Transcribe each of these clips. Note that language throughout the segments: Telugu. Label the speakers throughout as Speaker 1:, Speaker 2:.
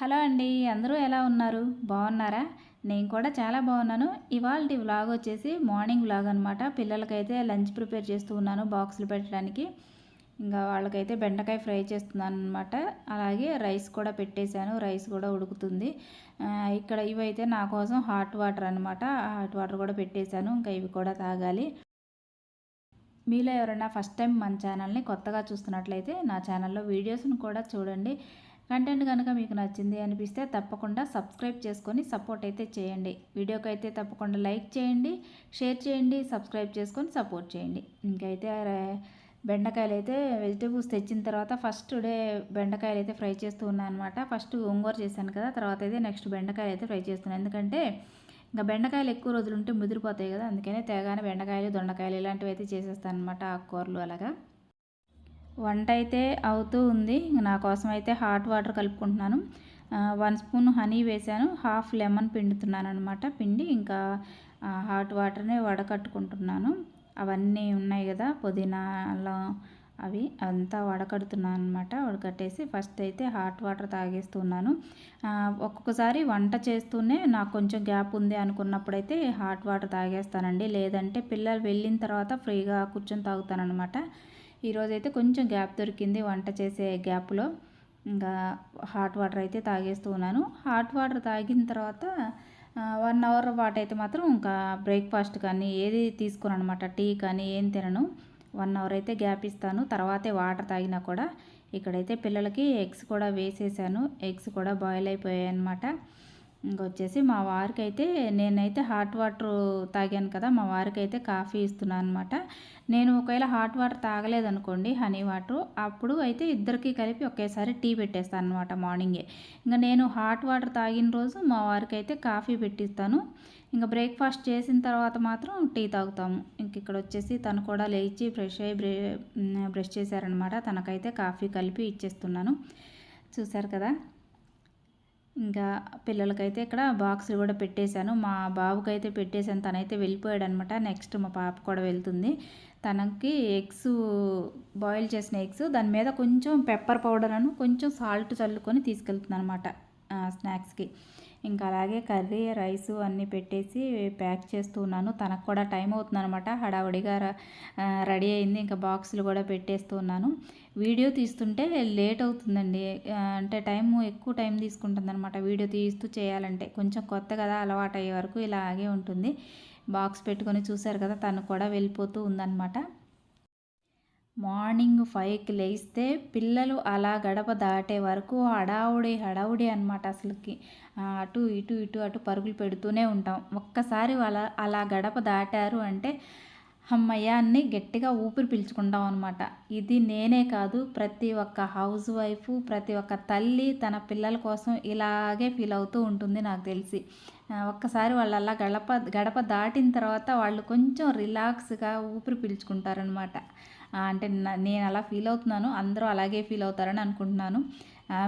Speaker 1: హలో అండి అందరూ ఎలా ఉన్నారు? బాగున్నారా? నేను కూడా చాలా బాగున్నాను. ఇవాళ వ్లాగ్ వచ్చేసి మార్నింగ్ వ్లాగ్ అనమాట పిల్లలకైతే లంచ్ ప్రిపేర్ చేస్తూ ఉన్నాను బాక్సులు పెట్టడానికి. ఇంకా వాళ్ళకైతే బెండకాయ ఫ్రై చేస్తున్నాను అనమాట అలాగే రైస్ కూడా పెట్టేశాను. రైస్ కూడా ఉడుకుతుంది. ఇక్కడ ఇవైతే నా కోసం హాట్ వాటర్ అనమాట హాట్ వాటర్ కూడా పెట్టేశాను. ఇంకా ఇవి కూడా తాగాలి. మీలో ఎవరైనా ఫస్ట్ టైం మన ఛానల్ని కొత్తగా చూస్తున్నట్లయితే నా ఛానల్లో వీడియోస్ని కూడా చూడండి. కంటెంట్ కనుక మీకు నచ్చింది అనిపిస్తే తప్పకుండా సబ్స్క్రైబ్ చేసుకొని సపోర్ట్ అయితే చేయండి. వీడియోకి అయితే తప్పకుండా లైక్ చేయండి షేర్ చేయండి సబ్స్క్రైబ్ చేసుకొని సపోర్ట్ చేయండి. ఇంకైతే బెండకాయలు అయితే వెజిటేబుల్స్ తెచ్చిన తర్వాత ఫస్ట్ డే బెండకాయలు అయితే ఫ్రై చేస్తూ ఉన్నాను అనమాట ఫస్ట్ గోంగూర చేశాను కదా తర్వాత అయితే నెక్స్ట్ బెండకాయలు అయితే ఫ్రై చేస్తున్నాను ఎందుకంటే ఇంకా బెండకాయలు ఎక్కువ రోజులు ఉంటే ముదిరిపోతాయి కదా అందుకనే తేగానే బెండకాయలు దొండకాయలు ఇలాంటివి అయితే చేసేస్తాను అనమాట ఆకుకూరలు అలాగా. వంట అయితే అవుతూ ఉంది. నా కోసం అయితే హాట్ వాటర్ కలుపుకుంటున్నాను. వన్ స్పూన్ హనీ వేసాను హాఫ్ లెమన్ పిండుతున్నాను అనమాట పిండి. ఇంకా హాట్ వాటర్ని వడకట్టుకుంటున్నాను. అవన్నీ ఉన్నాయి కదా పుదీనా అల్లం అవి అంతా వడకడుతున్నాను అనమాట వడకట్టేసి ఫస్ట్ అయితే హాట్ వాటర్ తాగేస్తున్నాను. ఒక్కొక్కసారి వంట చేస్తూనే నాకు కొంచెం గ్యాప్ ఉంది అనుకున్నప్పుడైతే హాట్ వాటర్ తాగేస్తానండి. లేదంటే పిల్లలు వెళ్ళిన తర్వాత ఫ్రీగా కూర్చొని తాగుతానమాట ఈరోజైతే కొంచెం గ్యాప్ దొరికింది వంట చేసే గ్యాప్లో. ఇంకా హాట్ వాటర్ అయితే తాగేస్తూ ఉన్నాను. హాట్ వాటర్ తాగిన తర్వాత వన్ అవర్ పాటు అయితే మాత్రం ఇంకా బ్రేక్ఫాస్ట్ కానీ ఏది తీసుకోను అనమాట టీ కానీ ఏం తినను. వన్ అవర్ అయితే గ్యాప్ ఇస్తాను. తర్వాతే వాటర్ తాగినా కూడా ఇక్కడైతే పిల్లలకి ఎగ్స్ కూడా వేసేసాను. ఎగ్స్ కూడా బాయిల్ అయిపోయాయి అనమాట ఇంకొచ్చేసి మా వారికి అయితే నేనైతే హాట్ వాటర్ తాగాను కదా మా వారికి అయితే కాఫీ ఇస్తున్నాను అనమాట నేను ఒకవేళ హాట్ వాటర్ తాగలేదనుకోండి హనీ వాటర్ అప్పుడు అయితే ఇద్దరికి కలిపి ఒకేసారి టీ పెట్టేస్తాను అనమాట మార్నింగే. ఇంకా నేను హాట్ వాటర్ తాగిన రోజు మా వారికి అయితే కాఫీ పెట్టిస్తాను. ఇంకా బ్రేక్ఫాస్ట్ చేసిన తర్వాత మాత్రం టీ తాగుతాము. ఇంక ఇక్కడ వచ్చేసి తను కూడా లేచి ఫ్రెష్ అయ్యి బ్రే బ్రష్ చేశారనమాట తనకైతే కాఫీ కలిపి ఇచ్చేస్తున్నాను. చూసారు కదా? ఇంకా పిల్లలకైతే ఇక్కడ బాక్సులు కూడా పెట్టేశాను. మా బాబుకైతే పెట్టేశాను. తనైతే వెళ్ళిపోయాడు అనమాట నెక్స్ట్ మా పాప కూడా వెళ్తుంది. తనకి ఎగ్స్ బాయిల్ చేసిన ఎగ్స్ దాని మీద కొంచెం పెప్పర్ పౌడర్ అను కొంచెం సాల్ట్ చల్లుకొని తీసుకెళ్తుంది అనమాట స్నాక్స్కి. ఇంకా అలాగే కర్రీ రైస్ అన్నీ పెట్టేసి ప్యాక్ చేస్తూ ఉన్నాను తనకు కూడా టైం అవుతుందనమాట హడావుడిగా రెడీ అయింది. ఇంకా బాక్సులు కూడా పెట్టేస్తూ ఉన్నాను వీడియో తీస్తుంటే లేట్ అవుతుందండి. అంటే టైం ఎక్కువ టైం తీసుకుంటుందనమాట వీడియో తీస్తూ చేయాలంటే కొంచెం కొత్త కదా అలవాటు అయ్యే వరకు ఇలాగే ఉంటుంది. బాక్స్ పెట్టుకొని చూశారు కదా తను కూడా వెళ్ళిపోతూ ఉందన్నమాట. మార్నింగ్ ఫైవ్కి లేస్తే పిల్లలు అలా గడప దాటే వరకు హడావుడి హడావుడి అనమాట అసలుకి. అటు ఇటు ఇటు అటు పరుగులు పెడుతూనే ఉంటాం. ఒక్కసారి అలా అలా గడప దాటారు అంటే అమ్మయ్య అన్ని గట్టిగా ఊపిరి పీల్చుకుంటాం అనమాట ఇది నేనే కాదు ప్రతి ఒక్క హౌస్ వైఫ్ ప్రతి ఒక్క తల్లి తన పిల్లల కోసం ఇలాగే ఫీల్ అవుతూ ఉంటుంది నాకు తెలిసి. ఒక్కసారి వాళ్ళు అలా గడప గడప దాటిన తర్వాత వాళ్ళు కొంచెం రిలాక్స్గా ఊపిరి పీల్చుకుంటారనమాట అంటే నేను అలా ఫీల్ అవుతున్నాను అందరూ అలాగే ఫీల్ అవుతారని అనుకుంటున్నాను.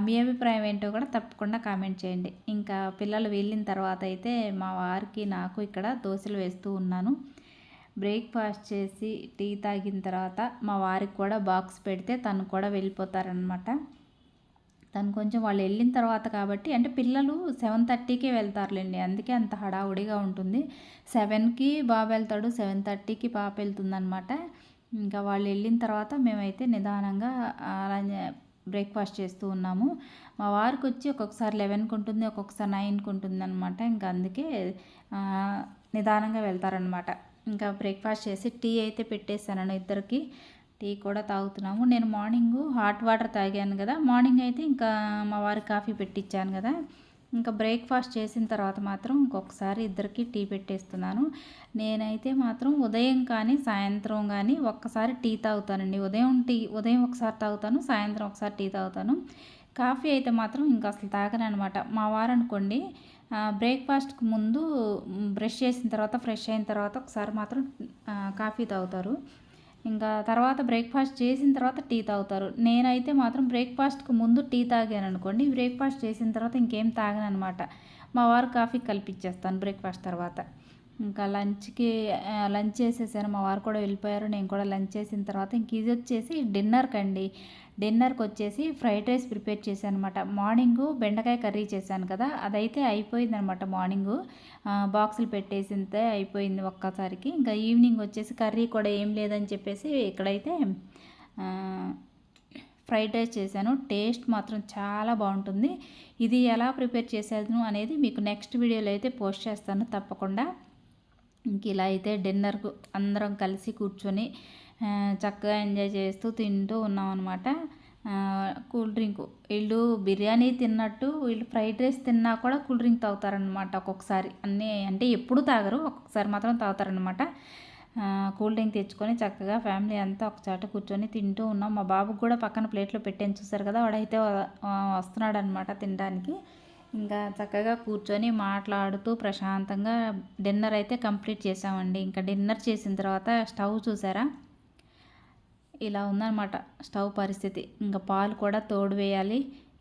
Speaker 1: మీ అభిప్రాయం ఏంటో కూడా తప్పకుండా కామెంట్ చేయండి. ఇంకా పిల్లలు వెళ్ళిన తర్వాత అయితే మా వారికి నాకు ఇక్కడ దోశలు వేస్తూ ఉన్నాను. బ్రేక్ఫాస్ట్ చేసి టీ తాగిన తర్వాత మా వారికి కూడా బాక్స్ పెడితే తను కూడా వెళ్ళిపోతారనమాట తను కొంచెం వాళ్ళు వెళ్ళిన తర్వాత కాబట్టి అంటే పిల్లలు సెవెన్ థర్టీకే వెళ్తారులేండి. అందుకే అంత హడావుడిగా ఉంటుంది. సెవెన్కి బాబు వెళ్తాడు సెవెన్ థర్టీకి పాప వెళ్తుందనమాట ఇంకా వాళ్ళు వెళ్ళిన తర్వాత మేమైతే నిదానంగా అలా బ్రేక్ఫాస్ట్ చేస్తూ ఉన్నాము. మా వారికి వచ్చి ఒక్కొక్కసారి లెవెన్కి ఉంటుంది ఒక్కొక్కసారి నైన్కి ఉంటుంది అనమాట ఇంకా అందుకే నిదానంగా వెళ్తారనమాట ఇంకా బ్రేక్ఫాస్ట్ చేసి టీ అయితే పెట్టేశాను ఇద్దరికి. టీ కూడా తాగుతున్నాము. నేను మార్నింగ్ హాట్ వాటర్ తాగాను కదా. మార్నింగ్ అయితే ఇంకా మా వారికి కాఫీ పెట్టించాను కదా. ఇంకా బ్రేక్ఫాస్ట్ చేసిన తర్వాత మాత్రం ఇంకొకసారి ఇద్దరికి టీ పెట్టేస్తున్నాను. నేనైతే మాత్రం ఉదయం కానీ సాయంత్రం కానీ ఒక్కసారి టీ తాగుతానండి. ఉదయం టీ ఉదయం ఒకసారి తాగుతాను సాయంత్రం ఒకసారి టీ తాగుతాను. కాఫీ అయితే మాత్రం ఇంకా అసలు తాగను అనమాట. మా వారు అనుకోండి బ్రేక్ఫాస్ట్కి ముందు బ్రష్ చేసిన తర్వాత ఫ్రెష్ అయిన తర్వాత ఒకసారి మాత్రం కాఫీ తాగుతారు. ఇంకా తర్వాత బ్రేక్ఫాస్ట్ చేసిన తర్వాత టీ తాగుతారు. నేనైతే మాత్రం బ్రేక్ఫాస్ట్కి ముందు టీ తాగాను అనుకోండి బ్రేక్ఫాస్ట్ చేసిన తర్వాత ఇంకేం తాగను అనమాట మా వారు కాఫీ కల్పించేస్తాను బ్రేక్ఫాస్ట్ తర్వాత. ఇంకా లంచ్కి లంచ్ చేసేసాను. మా వారు కూడా వెళ్ళిపోయారు. నేను కూడా లంచ్ చేసిన తర్వాత ఇంక ఇది వచ్చేసి డిన్నర్కి అండి డిన్నర్కి వచ్చేసి ఫ్రైడ్ రైస్ ప్రిపేర్ చేశాను అనమాట మార్నింగు బెండకాయ కర్రీ చేశాను కదా అదైతే అయిపోయింది అనమాట మార్నింగు బాక్సులు పెట్టేసింతే అయిపోయింది ఒక్కసారికి. ఇంకా ఈవినింగ్ వచ్చేసి కర్రీ కూడా ఏం లేదని చెప్పేసి ఇక్కడైతే ఫ్రైడ్ రైస్ చేశాను. టేస్ట్ మాత్రం చాలా బాగుంటుంది. ఇది ఎలా ప్రిపేర్ చేశాను అనేది మీకు నెక్స్ట్ వీడియోలో అయితే పోస్ట్ చేస్తాను తప్పకుండా. ఇంక ఇలా అయితే డిన్నర్కు అందరం కలిసి కూర్చొని చక్కగా ఎంజాయ్ చేస్తూ తింటూ ఉన్నాం అనమాట కూల్ డ్రింక్. వీళ్ళు బిర్యానీ తిన్నట్టు వీళ్ళు ఫ్రైడ్ రైస్ తిన్నా కూడా కూల్ డ్రింక్ తాగుతారనమాట ఒక్కొక్కసారి. అన్నీ అంటే ఎప్పుడు తాగరు ఒక్కొక్కసారి మాత్రం తాగుతారనమాట కూల్ డ్రింక్ తెచ్చుకొని చక్కగా ఫ్యామిలీ అంతా ఒకచాట కూర్చొని తింటూ ఉన్నాం. మా బాబుకి కూడా పక్కన ప్లేట్లో పెట్టాను చూసారు కదా వాడైతే వస్తున్నాడు అనమాట తినడానికి. ఇంకా చక్కగా కూర్చొని మాట్లాడుతూ ప్రశాంతంగా డిన్నర్ అయితే కంప్లీట్ చేసామండి ఇంకా డిన్నర్ చేసిన తర్వాత స్టవ్ చూసారా? ఇలా ఉందన్నమాట. స్టవ్ పరిస్థితి. ఇంకా పాలు కూడా తోడు వేయాలి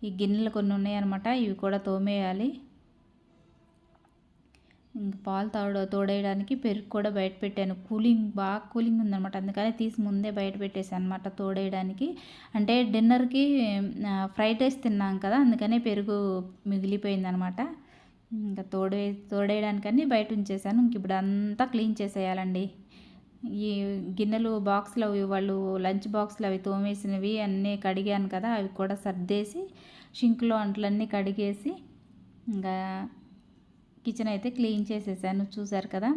Speaker 1: ఈ గిన్నెలు కొన్ని ఉన్నాయన్నమాట. ఇవి కూడా తోమేయాలి. ఇంకా పాలు తోడ తోడేయడానికి పెరుగు కూడా బయట పెట్టాను. కూలింగ్ బాగా కూలింగ్ ఉందనమాట అందుకని తీసి ముందే బయట పెట్టేసాను అనమాట తోడేయడానికి. అంటే డిన్నర్కి ఫ్రైడ్ రైస్ తిన్నాం కదా అందుకనే పెరుగు మిగిలిపోయిందనమాట ఇంకా తోడే తోడేయడానికని బయట ఉంచేసాను ఇంక ఇప్పుడు అంతా క్లీన్ చేసేయాలండి. ఈ గిన్నెలు బాక్స్లు అవి వాళ్ళు లంచ్ బాక్స్లు అవి తోమేసినవి అన్నీ కడిగాను కదా అవి కూడా సర్దేసి షింక్లో అంట్లన్నీ కడిగేసి ఇంకా కిచెన్ అయితే క్లీన్ చేసేసాను చూసారు కదా.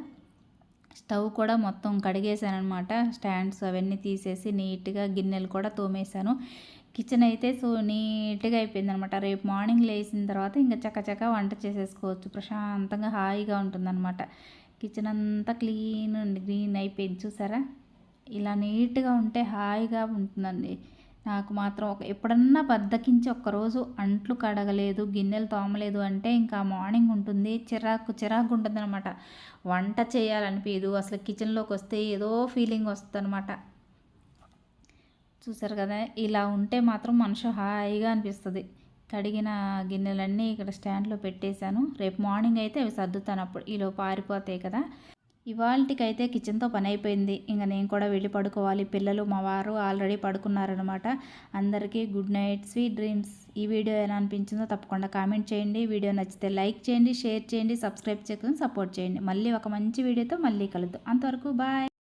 Speaker 1: స్టవ్ కూడా మొత్తం కడిగేశాను అనమాట స్టాండ్స్ అవన్నీ తీసేసి నీట్గా గిన్నెలు కూడా తోమేశాను. కిచెన్ అయితే సో నీట్గా అయిపోయింది అనమాట రేపు మార్నింగ్ లేచిన తర్వాత ఇంకా చక్కచక్క వంట చేసేసుకోవచ్చు ప్రశాంతంగా హాయిగా ఉంటుందన్నమాట. కిచెన్ అంతా క్లీన్ గ్రీన్ అయిపోయింది చూసారా? ఇలా నీట్గా ఉంటే హాయిగా ఉంటుందండి. నాకు మాత్రం ఒక ఎప్పుడన్నా బద్దకించి ఒక్కరోజు అంట్లు కడగలేదు గిన్నెలు తోమలేదు అంటే ఇంకా మార్నింగ్ ఉంటుంది చిరాకు చిరాకు ఉంటుంది అనమాట వంట చేయాలనిపించదు అసలు కిచెన్లోకి వస్తే ఏదో ఫీలింగ్ వస్తుంది అనమాట చూసారు కదా ఇలా ఉంటే మాత్రం మనిషి హాయిగా అనిపిస్తుంది. కడిగిన గిన్నెలన్నీ ఇక్కడ స్టాండ్లో పెట్టేశాను. రేపు మార్నింగ్ అయితే అవి సర్దుతాను అప్పుడు. ఈలోపు పారిపోతాయి కదా. ఇవాళకైతే కిచెన్తో పని అయిపోయింది. ఇంకా నేను కూడా వెళ్ళి పడుకోవాలి. పిల్లలు మా వారు ఆల్రెడీ పడుకున్నారనమాట అందరికీ గుడ్ నైట్ స్వీట్ డ్రీమ్స్. ఈ వీడియో ఎలా అనిపించిందో తప్పకుండా కామెంట్ చేయండి. వీడియో నచ్చితే లైక్ చేయండి షేర్ చేయండి సబ్స్క్రైబ్ చేసుకుని సపోర్ట్ చేయండి. మళ్ళీ ఒక మంచి వీడియోతో మళ్ళీ కలుద్దాం. అంతవరకు బాయ్.